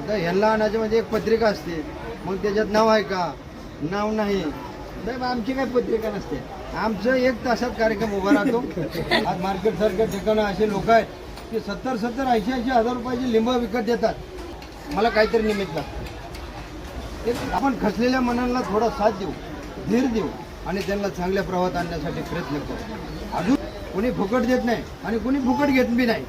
आता ह्यांना आणायचे म्हणजे एक पत्रिका असते. मग त्याच्यात नाव आहे का? नाव नाही. साहेब आमची काय पत्रिका नसते. आमचं एक तासात कार्यक्रम उभा राहतो. आज मार्केट सारख्या ठिकाणं असे लोक आहेत की सत्तर सत्तर ऐंशी ऐंशी हजार रुपयाची लिंब विकत देतात. मला काहीतरी निमित्त लागतं. आपण खचलेल्या मनांना थोडा साथ देऊ धीर देऊ आणि त्यांना चांगल्या प्रवाहात आणण्यासाठी प्रयत्न करू. अजून कोणी फुकट देत नाही आणि कोणी फुकट घेत बी नाही.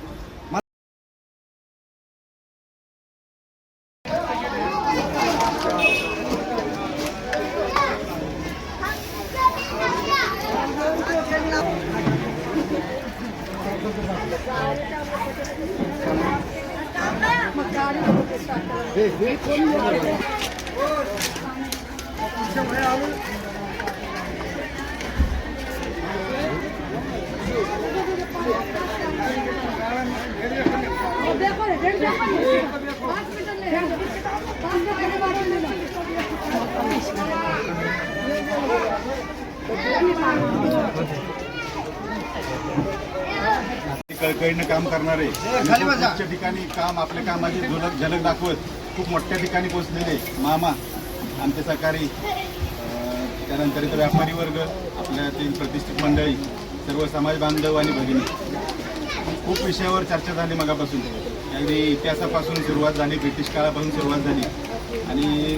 देखो देखो कळकळीनं काम करणारे. आणि खाली खूप बसा. उच्च ठिकाणी काम आपल्या कामाची झलक झलक दाखवत खूप मोठ्या ठिकाणी पोहोचलेले. मामा आमचे सहकारी त्यानंतर इतर व्यापारी वर्ग आपल्या तीन प्रतिष्ठित मंडळी सर्व समाज बांधव आणि भगिनी. खूप विषयावर चर्चा झाली मगापासून. अगदी इतिहासापासून सुरुवात झाली ब्रिटिश काळापासून सुरुवात झाली. आणि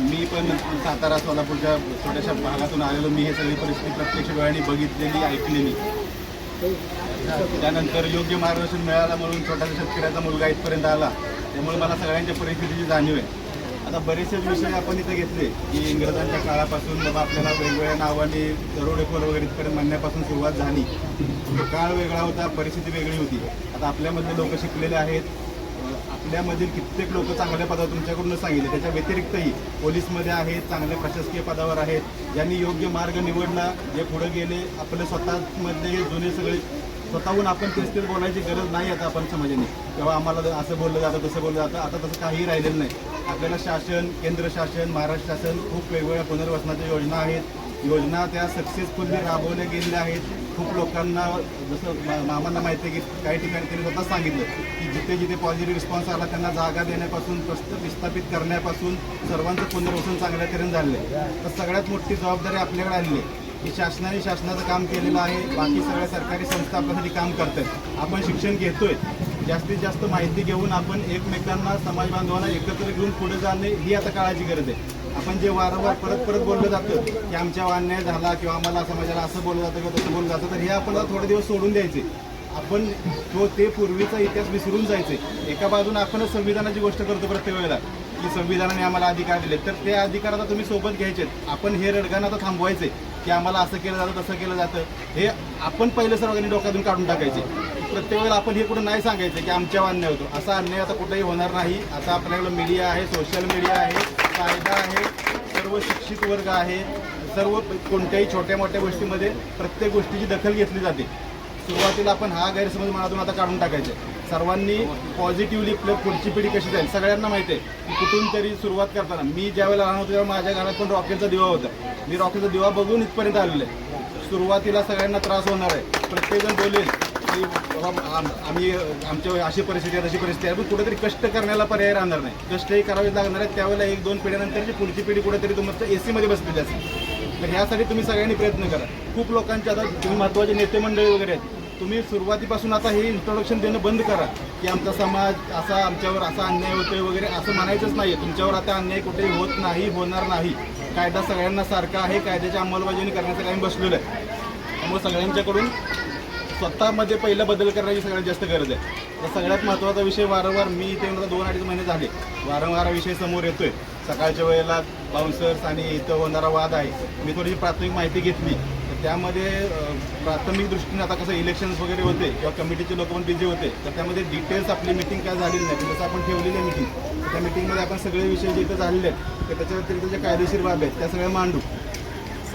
मी पण सातारा सोलापूरच्या छोट्याशा भागातून आलेलो. मी हे सगळी परिस्थिती प्रत्यक्ष डोळ्यांनी बघितलेली ऐकलेली. त्यानंतर योग्य मार्गदर्शन मिळालं म्हणून छोटासा शेतकऱ्याचा मुलगा इथपर्यंत आला. त्यामुळे मला सगळ्यांच्या परिस्थितीची जाणीव आहे. आता बरेचसेच विषय आपण इथं घेतले की इंग्रजांच्या काळापासून बाबा आपल्याला वेगवेगळ्या नावाने दरोडेखोर वगैरे इथपर्यंत म्हणण्यापासून सुरुवात झाली काळ वेगळा होता परिस्थिती वेगळी होती. आता आपल्यामधले लोक शिकलेले आहेत आपल्यामधील कित्येक लोक चांगल्या पदावर तुमच्याकडून सांगितले. त्याच्या व्यतिरिक्तही पोलीसमध्ये आहेत चांगल्या प्रशासकीय पदावर आहेत. ज्यांनी योग्य मार्ग निवडला जे पुढे गेले आपले स्वतःमधले हे जुने सगळे स्वतःहून आपण तेच तेच बोलायची गरज नाही आता आपण समाजाने. तेव्हा आम्हाला असं बोललं जातं तसं बोललं जातं आता तसं काहीही राहिलेलं नाही. आपल्याला शासन केंद्र शासन महाराष्ट्र शासन खूप वेगवेगळ्या पुनर्वसनाच्या योजना आहेत. योजना त्या सक्सेसफुली राबवल्या गेलेल्या आहेत. खूप लोकांना जसं मामांना माहिती आहे की काही ठिकाणी त्यांनी स्वतः सांगितलं की जिथे जिथे पॉझिटिव्ह रिस्पॉन्स आला त्यांना जागा देण्यापासून प्रस्त विस्थापित करण्यापासून सर्वांचं पुनर्वसन चांगल्या तऱ्हेने झालं आहे. तर सगळ्यात मोठी जबाबदारी आपल्याकडे आली आहे. की शासनाने शासनाचं काम केलेलं आहे. बाकी सगळ्या सरकारी संस्था आपल्यासाठी काम करतात आपण शिक्षण घेतोय. जास्तीत जास्त माहिती घेऊन आपण एकमेकांना समाज बांधवांना एकत्र घेऊन पुढे जाणे ही आता काळाची गरज आहे. आपण जे वारंवार परत परत बोललं जातं की आमच्या अन्याय झाला किंवा आम्हाला समाजाला असं बोललं जातं किंवा तसं बोललं जातं तर हे आपण थोडे दिवस सोडून द्यायचे. आपण तो ते पूर्वीचा इतिहास विसरून जायचे. एका बाजूने आपणच संविधानाची गोष्ट करतो प्रत्येक वेळेला की संविधानाने आम्हाला अधिकार दिले. तर ते अधिकार आता तुम्ही सोबत घ्यायचे. आपण हे रडगाणं आता थांबवायचे की आम्हाला असं केलं जातं तसं केलं जातं. हे आपण पहिले सर्वांनी डोक्यातून काढून टाकायचे. प्रत्येक वेळेला आपण हे कुठं नाही सांगायचं की आमच्या अन्याय होतो. असा अन्याय आता कुठेही होणार नाही. आता आपल्याकडं मीडिया आहे सोशल मीडिया आहे. कायदा आहे. सर्व शिक्षित वर्ग आहे. सर्व कोणत्याही छोट्या मोठ्या गोष्टीमध्ये प्रत्येक गोष्टीची दखल घेतली जाते. सुरुवातीला आपण हा गैरसमज मनातून आता काढून टाकायचे. सर्वांनी पॉझिटिव्हली पुढची पिढी कशी जाईल? सगळ्यांना माहिती आहे की कुठून तरी सुरुवात करताना मी ज्यावेळेला लहान होतो तेव्हा माझ्या घरात पण रॉकेलचा दिवा होता. मी रॉकेलचा दिवा बघून इथपर्यंत आलेलो आहे. सुरुवातीला सगळ्यांना त्रास होणार आहे. प्रत्येकजण बोलेल की बाबा आम्ही आमच्या अशी परिस्थिती आहे तशी परिस्थिती आहे. पण कुठेतरी कष्ट करण्याला पर्याय राहणार नाही. कष्टही करावे लागणार आहेत. त्यावेळेला एक दोन पिढ्यानंतरची पुढची पिढी कुठेतरी तुमचं ए सीमध्ये बसलेली असेल. तर ह्यासाठी तुम्ही सगळ्यांनी प्रयत्न करा. खूप लोकांचे आता तुम्ही महत्त्वाचे नेते मंडळी वगैरे आहेत. तुम्ही सुरुवातीपासून आता हे इंट्रोडक्शन देणं बंद करा. की आमचा समाज असा आमच्यावर असा अन्याय होतोय वगैरे असं म्हणायचंच नाही आहे तुमच्यावर आता अन्याय कुठेही होत नाही होणार नाही. कायदा सगळ्यांना सारखा आहे. कायद्याची अंमलबजावणी करण्याचं काही बसलेलं आहे. त्यामुळे सगळ्यांच्याकडून स्वतःमध्ये पहिला बदल करण्याची सगळ्यात जास्त गरज आहे. तर सगळ्यात महत्त्वाचा विषय वारंवार मी इथे येऊन दोन अडीच महिने झाले. वारंवार हा विषय समोर येतोय. सकाळच्या वेळेला बाउन्सर्स आणि इथं होणारा वाद आहे. मी थोडीशी प्राथमिक माहिती घेतली. तर त्यामध्ये प्राथमिक दृष्टीने आता कसं इलेक्शन्स वगैरे होते किंवा कमिटीचे लोक पण बिझी होते. तर त्यामध्ये डिटेल्स आपली मिटिंग काय झालेली नाही. जसं आपण ठेवलेली आहे मिटिंग त्या मिटिंगमध्ये आपण सगळे विषय जे इथं झालेले आहेत तर त्याच्या व्यतिरिक्त जे कायदेशीर बाब आहेत त्या सगळ्या मांडू.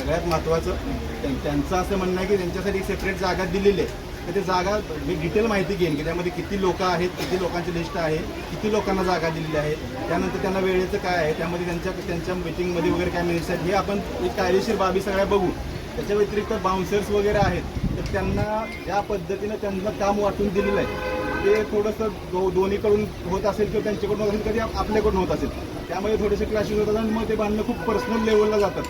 सगळ्यात महत्त्वाचं त्यां- त्यांचं असं म्हणणं आहे की त्यांच्यासाठी एक सेपरेट जागा दिलेली आहे. तर ते जागा मी डिटेल माहिती घेईन की त्यामध्ये किती लोक आहेत किती लोकांची लिस्ट आहे किती लोकांना जागा दिलेली आहे त्यानंतर त्यांना वेळेचं काय आहे त्यामध्ये त्यांच्या त्यांच्या मिटिंगमध्ये वगैरे काय मिनिट्स आहेत हे आपण एक कायदेशीर बाबी सगळ्या बघू. त्याच्या व्यतिरिक्त बाउन्सर्स वगैरे आहेत तर त्यांना ज्या पद्धतीनं त्यांना काम वाटून दिलेलं आहे. ते थोडंसं दो दोन्हीकडून होत असेल किंवा त्यांच्याकडून होत असेल कधी आपल्याकडून होत असेल. त्यामुळे थोडेसे क्लॅशेस होतात आणि मग ते भांडणं खूप पर्सनल लेवलला जातात.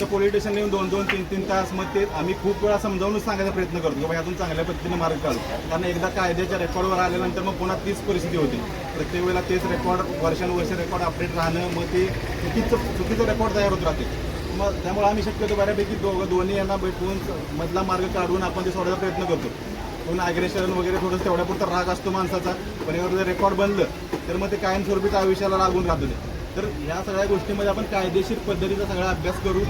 तर पोलीस स्टेशन येऊन दोन दोन तीन तीन तास मग ते आम्ही खूप वेळा समजावूनच सांगायचा प्रयत्न करतो की बाबा यातून चांगल्या पद्धतीने मार्ग काढू. कारण एकदा कायद्याच्या रेकॉर्डवर आल्यानंतर मग पुन्हा तीच परिस्थिती होती. प्रत्येक वेळेला तेच रेकॉर्ड वर्षानुवर्ष रेकॉर्ड अपडेट राहणं मग ते चुकीचं चुकीचं रेकॉर्ड तयार होत राहते. मग त्यामुळे आम्ही शक्यतो बऱ्यापैकी दोघं दोन्ही यांना भेटून मधला मार्ग काढून आपण ते सोडायचा प्रयत्न करतो. कोण अग्रेशन वगैरे थोडंसं तेवढ्यापुरता राग असतो माणसाचा. पण यावर जर रेकॉर्ड बनलं तर मग ते कायमस्वरूपीच आयुष्याला लागून राहतो तर ह्या सगळ्या गोष्टीमध्ये आपण कायदेशीर पद्धतीचा सगळा अभ्यास करू.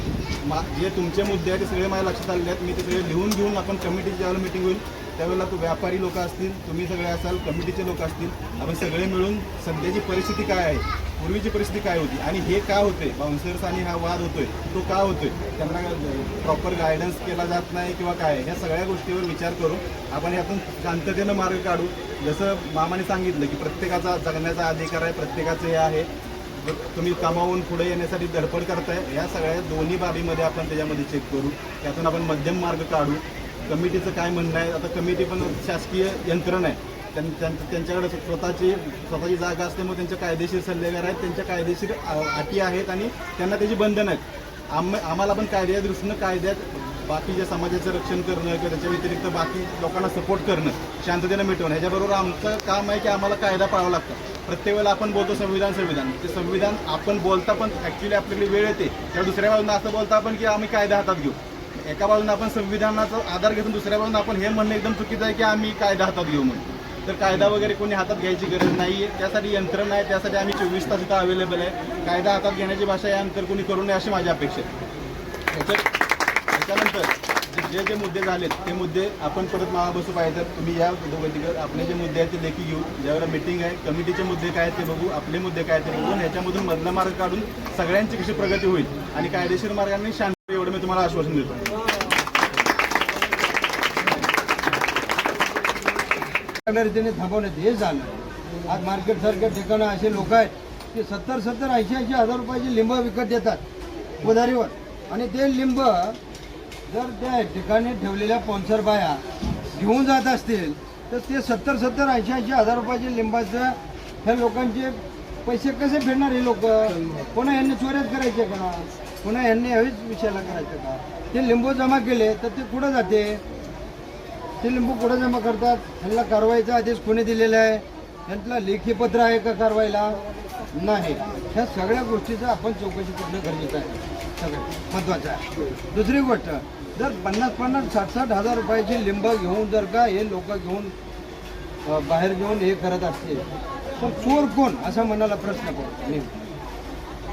मा जे तुमचे मुद्दे आहेत ते सगळे माझ्या लक्षात आलेले आहेत. मी ते सगळे लिहून घेऊन आपण कमिटीची ज्यावेळेला मिटिंग होईल त्यावेळेला तो व्यापारी लोक असतील तुम्ही सगळे असाल कमिटीचे लोक असतील आपण सगळे मिळून सध्याची परिस्थिती काय आहे पूर्वीची परिस्थिती काय होती? आणि हे का होते? बाउन्सर्स आणि हा वाद होतोय तो का होतोय? त्यांना प्रॉपर गायडन्स केला जात नाही किंवा काय? ह्या सगळ्या गोष्टीवर विचार करू आपण यातून शांततेनं मार्ग काढू. जसं मामाने सांगितलं की प्रत्येकाचा जगण्याचा अधिकार आहे प्रत्येकाचं हे आहे. तुम्ही कामावून पुढे येण्यासाठी धडपड करताय. या सगळ्या दोन्ही बाबीमध्ये आपण त्याच्यामध्ये चेक करू. त्यातून आपण मध्यम मार्ग काढू. कमिटीचं काय म्हणणं आहे? आता कमिटी पण शासकीय यंत्रणा आहे. त्यांच्याकडे स्वतःची स्वतःची जागा असल्यामुळे त्यांच्या कायदेशीर सल्लेगार आहेत त्यांच्या कायदेशीर अटी आहेत आणि त्यांना त्याची बंधनं आहेत. आम आम्हाला पण कायद्या दृष्टीनं कायद्यात बाकीच्या समाजाचं रक्षण करणं किंवा त्याच्या व्यतिरिक्त बाकी लोकांना सपोर्ट करणं शांततेनं मिटवणं ह्याच्याबरोबर आमचं काम आहे की आम्हाला कायदा पाळावा लागतो. प्रत्येक वेळेला आपण बोलतो संविधान संविधान. ते संविधान आपण बोलता पण ॲक्च्युली आपल्याकडे वेळ येते. त्या दुसऱ्या बाजूनं असं बोलता आपण की आम्ही कायदा हातात घेऊ. एका बाजूनं आपण संविधानाचा आधार घेऊन दुसऱ्या बाजूनं आपण हे म्हणणं एकदम चुकीचं आहे की आम्ही कायदा हातात घेऊ म्हणून. तर कायदा वगैरे कोणी हातात घ्यायची गरज नाही आहे त्यासाठी यंत्रणा आहे त्यासाठी आम्ही चोवीस तास इथं अवेलेबल आहे. कायदा हातात घेण्याची भाषा यानंतर कोणी करू नये अशी माझी अपेक्षा आहे. त्याच्यानंतर जे- जे मुद्दे झालेत ते मुद्दे आपण परत मला बसू पाहिजे तुम्ही या दोघांतिकर आपले जे मुद्दे आहेत ते लेखी घेऊ. ज्यावेळेला मिटिंग आहे कमिटीचे मुद्दे काय आहेत ते बघू आपले मुद्दे काय ते बघून ह्याच्यामधून मधला मार्ग काढून सगळ्यांची कशी प्रगती होईल आणि कायदेशीर मार्गाने शांत एवढं मी तुम्हाला आश्वासन देतो. चांगल्या रीतीने थांबवण्यात हे झालं. आज मार्केट सारख्या ठिकाणं असे लोक आहेत की सत्तर सत्तर ऐंशी ऐंशी हजार रुपयाचे लिंब विकत देतात उधारीवर आणि ते लिंब जर त्या ठिकाणी ठेवलेल्या पॉन्सर बाया घेऊन जात असतील तर ते सत्तर सत्तर ऐंशी ऐंशी हजार रुपयाचे लिंबाचं ह्या लोकांचे पैसे कसे फेडणार हे लोक? पुन्हा यांनी चोऱ्यात करायचे का? पुन्हा यांनी हवीच विषयाला करायचं का? ते लिंबू जमा केले तर ते कुठं जाते? ते लिंबू कुठं जमा करतात. त्यांना कारवाईचा आदेश कोणी दिलेला आहे? त्यांना लेखी पत्र आहे का कारवाईला? नाही. ह्या सगळ्या गोष्टीचं आपण चौकशी करणं गरजेचं आहे. सगळं महत्त्वाचं आहे. दुसरी गोष्ट जर पन्नास पन्नास साठ साठ हजार रुपयाची लिंब घेऊन जर का हे लोक घेऊन बाहेर घेऊन हे करत असतील तर चोर कोण? असा मनाला प्रश्न कोण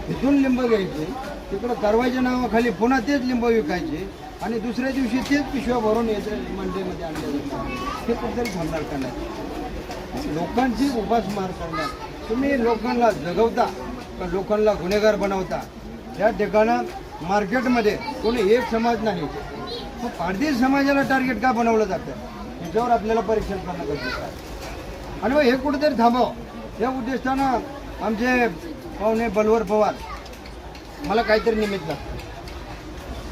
इथून लिंब घ्यायचे तिकडं कारवाईच्या नावाखाली पुन्हा तेच लिंब विकायचे आणि दुसऱ्या दिवशी तेच पिशव्या भरून यायचं मंडईमध्ये आणलं जातात हे कुठेतरी थांबणार का नाही? लोकांची उपासमार करणार. तुम्ही लोकांना जगवता का लोकांना गुन्हेगार बनवता. त्या ठिकाणं मार्केटमध्ये कोणी एक समाज नाही. मग पारधी समाजाला टार्गेट का बनवलं जातं? याच्यावर आपल्याला परीक्षण करणं गरजेचं आहे. आणि मग हे कुठेतरी थांबव. या उद्देशानं आमचे पाहुणे बलवर पवार मला काहीतरी निमित्त लागतं.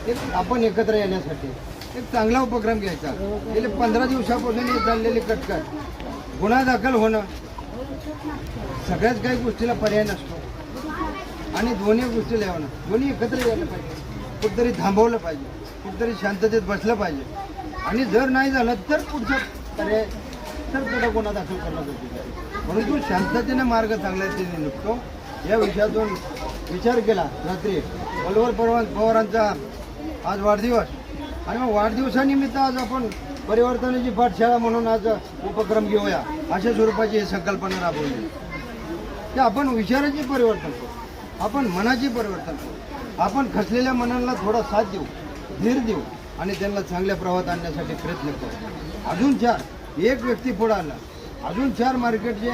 एक आपण एकत्र येण्यासाठी एक चांगला उपक्रम घ्यायचा. गेले पंधरा दिवसापासून चाललेली कटकट. गुन्हा दाखल होणं सगळ्याच काही गोष्टीला पर्याय नसतो. आणि दोन्ही गोष्टीला यावं दोन्ही एकत्र यायला पाहिजे. कुठतरी थांबवलं पाहिजे. कुठतरी शांततेत बसलं पाहिजे. आणि जर नाही झालं तर पुढचं पर्याय तर त्याला गुन्हा दाखल करणं गरजेचं परंतु शांततेने मार्ग चांगल्या रीतीने निघतो. या विषयातून विचार केला रात्री बलवर परवा पवारांचा आज वाढदिवस. आणि मग वाढदिवसानिमित्त आज आपण परिवर्तनाची पाठशाळा म्हणून आज उपक्रम घेऊया. अशा स्वरूपाची ही संकल्पना राबवली. की आपण विचाराचे परिवर्तन करू. आपण मनाचे परिवर्तन करू. आपण खचलेल्या मनांना थोडा साथ देऊ धीर देऊ आणि त्यांना चांगल्या प्रवाहात आणण्यासाठी प्रयत्न करू. अजून चार. एक व्यक्ती पुढं आला. अजून चार मार्केटचे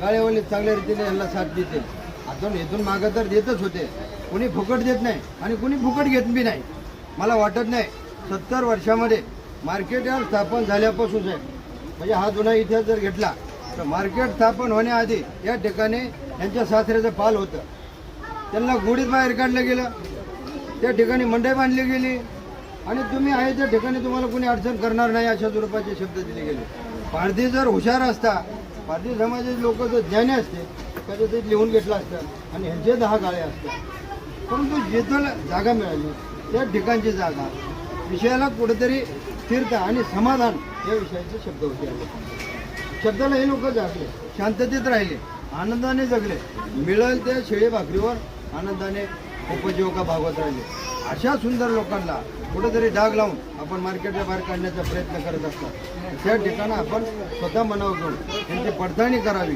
गाळेवाले चांगल्या रीतीने यांना साथ देतील. अजून इथून मागं तर देतच होते. कोणी फुकट देत नाही आणि कोणी फुकट घेत बी नाही. मला वाटत नाही. सत्तर वर्षामध्ये मार्केट यार्ड स्थापन झाल्यापासून आहे म्हणजे हा जुना इतिहास जर घेतला तर मार्केट स्थापन होण्याआधी या ठिकाणी यांच्या सासऱ्याचं पाल होतं. त्यांना गुढीत बाहेर काढलं गेलं. त्या ठिकाणी मंडई बांधली गेली. आणि तुम्ही आहे त्या ठिकाणी तुम्हाला कोणी अडचण करणार नाही अशा स्वरूपाचे शब्द दिले गेले. पारधी जर हुशार असता पारधी समाजाचे लोक जर ज्ञानी असते कधी ते लिहून घेतलं असतं आणि ह्यांचे दहा गाळे असतात. परंतु जिथं जागा मिळाली त्या ठिकाणची जागा. विषयाला कुठेतरी स्थिरता आणि समाधान या विषयाचे शब्द होते. शब्दाला हे लोक जागले शांततेत राहिले आनंदाने जगले. मिळेल त्या शेळी भाकरीवर आनंदाने उपजीविका भागवत राहिले. अशा सुंदर लोकांना कुठेतरी डाग लावून आपण मार्केटच्या बाहेर काढण्याचा प्रयत्न करत असतात. त्या ठिकाणी आपण स्वतः मनावर घेऊन त्यांची पडताळणी करावी.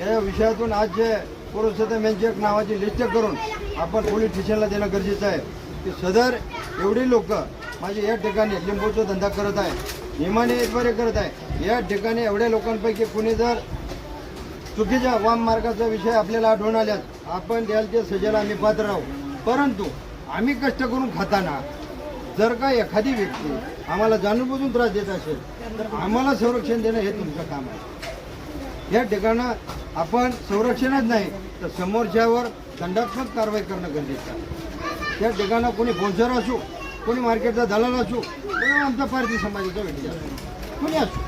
या विषयातून आज जे पुरुषोत्तम यांची एक नावाची लिस्ट करून आपण पोलीस स्टेशनला देणं गरजेचं आहे. की सदर एवढी लोक माझे या ठिकाणी लिंबूचा धंदा करत आहे नियमाने बरे करत आहे. या ठिकाणी एवढ्या लोकांपैकी कुणी जर चुकीच्या वाम मार्गाचा विषय आपल्याला आढळून आल्यास आपण द्याल ते सजेला आम्ही पात्र राहू परंतु आम्ही कष्ट करून खाताना जर का एखादी व्यक्ती आम्हाला जाणूनबुजून त्रास देत असेल तर आम्हाला संरक्षण देणं हे तुमचं काम आहे. या ठिकाणं आपण संरक्षणच नाही तर समोरच्यावर दंडात्मक कारवाई करणं गरजेचं आहे. त्या ठिकाणं कोणी बोलसर असो कोणी मार्केटचा दलाल असो कोणी आमचा पारधी समाजाचा व्यक्ती असो. कोणी असो.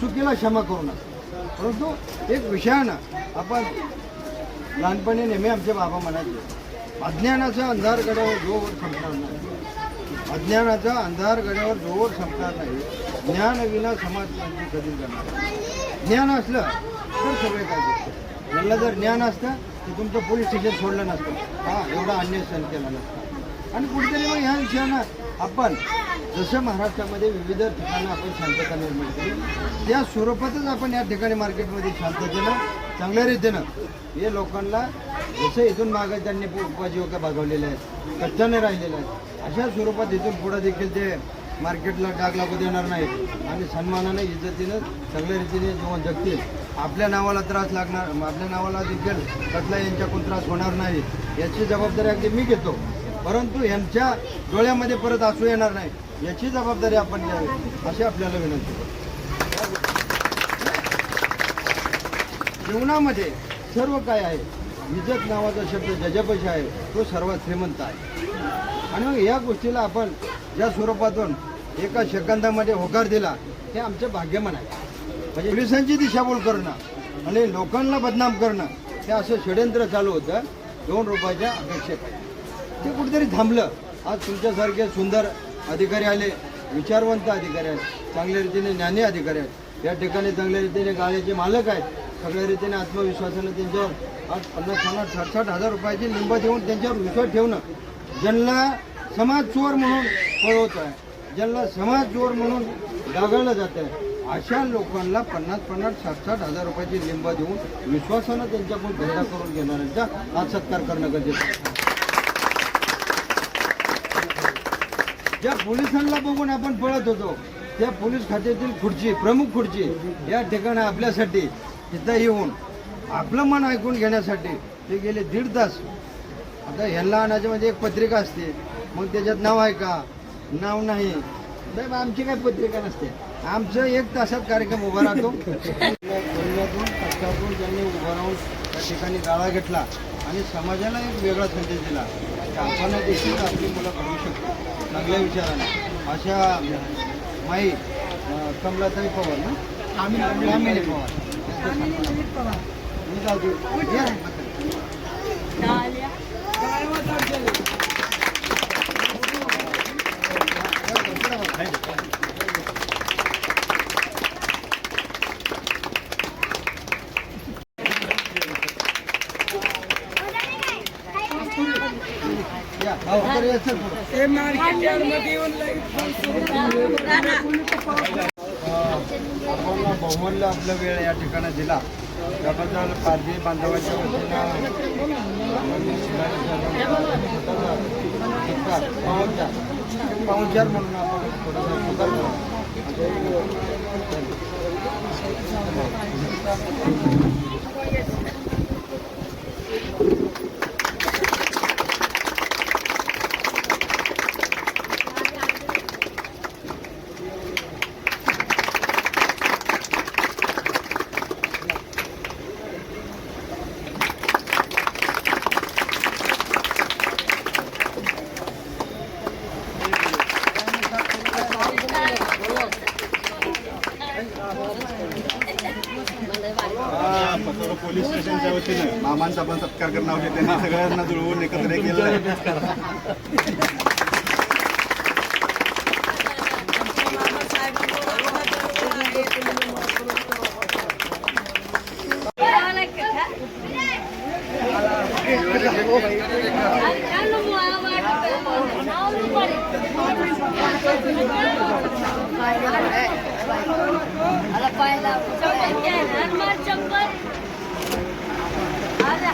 चुकीला क्षमा करू नका. परंतु एक विषयानं आपण लहानपणी नेहमी आमचे बाबा म्हणायचे अज्ञानाचा अंधार गड्यावर जोवर संपणार नाही. अज्ञानाचा अंधार गड्यावर जोवर संपणार नाही. ज्ञानविना समाज क्रांती कधी करणार नाही. ज्ञान असलं तर सगळे काय करतो ज्यांना जर ज्ञान असतं तर तुमचं पोलीस स्टेशन सोडलं नसतं. हा एवढा अन्य सहन केला नसतं. आणि कुठेतरी मग ह्या विषयानं आपण जसं महाराष्ट्रामध्ये विविध ठिकाणं आपण शांतता निर्माण केली त्या स्वरूपातच आपण या ठिकाणी मार्केटमध्ये शांततेनं चांगल्या रीतीनं. हे लोकांना जसं इथून मागं त्यांनी उपजीविका भागवलेल्या आहेत कष्टाने राहिलेल्या आहेत अशा स्वरूपात इथून पुढं देखील ते मार्केटला डाग लागू देणार नाहीत. आणि सन्मानाने इज्जतीनं चांगल्या रीतीने जेव्हा जगतील. आपल्या नावाला त्रास लागणार आपल्या नावाला देखील कसला यांच्याकडून त्रास होणार नाही याची जबाबदारी अगदी मी घेतो. परंतु यांच्या डोळ्यामध्ये परत असू येणार नाही. याची जबाबदारी आपण घ्यावी अशी आपल्याला विनंती जीवनामध्ये सर्व काय आहे? इज्जत नावाचा शब्द ज्याच्यापाशी आहे तो सर्वात श्रीमंत आहे. आणि मग या गोष्टीला आपण ज्या स्वरूपातून एका सेकंदामध्ये होकार दिला हे आमचं भाग्यमान आहे. म्हणजे पोलिसांची दिशाभूल करणं आणि लोकांना बदनाम करणं हे असं षडयंत्र चालू होतं. दोन रुपयाच्या अपेक्षेत ते कुठेतरी थांबलं. आज तुमच्यासारखे सुंदर अधिकारी आले विचारवंत अधिकारी आहेत चांगल्या रीतीने ज्ञानी अधिकारी आहेत या ठिकाणी चांगल्या रीतीने गाड्याचे मालक आहेत. सगळ्या रीतीने आत्मविश्वासानं त्यांच्यावर आज पन्नास पन्नास साठ साठ हजार रुपयाची लिंब देऊन त्यांच्यावर विश्वास ठेवणं. ज्यांना समाज चोर म्हणून पळवत आहे ज्यांना समाज चोर म्हणून डागाळलं जात आहे अशा लोकांना पन्नास पन्नास साठ साठ हजार रुपयाची लिंब देऊन विश्वासानं त्यांच्याकडून धंदा करून घेणाऱ्यांचा आज सत्कार करणं गरजेचं आहे. ज्या पोलिसांना बघून आपण पळत होतो त्या पोलीस खात्यातील खुर्ची प्रमुख खुर्ची या ठिकाणी आपल्यासाठी तिथं येऊन आपलं मन ऐकून घेण्यासाठी ते गेले दीड तास. आता ह्यांना आणायच्या म्हणजे एक पत्रिका असते. मग त्याच्यात नाव आहे का? नाव नाही. नाही आमची काय पत्रिका नसते. आमचं एक तासात कार्यक्रम उभा राहतो. त्यांनी उभा राहून त्या ठिकाणी गाळा घेतला आणि समाजाला एक वेगळा संदेश दिला. की आपण देखील आपली मुलं घडवू शकतो चांगल्या विचाराने. अशा माई अं, कमलाताई पवार ना? कामिनी पवार. मी जाऊ या. या, भाऊ, तर या, चल पुढं. आपण बहुमूल्य आपला वेळ या ठिकाणी दिला. त्याबद्दल पारधी बांधवाच्या वतीनं पाहुणचार म्हणून आपण थोडासा स्वीकार करू. मामांचा पण सत्कार करणं आवश्यक त्यांनी सगळ्यांना जुळवून एकत्र केलं आहे. अरे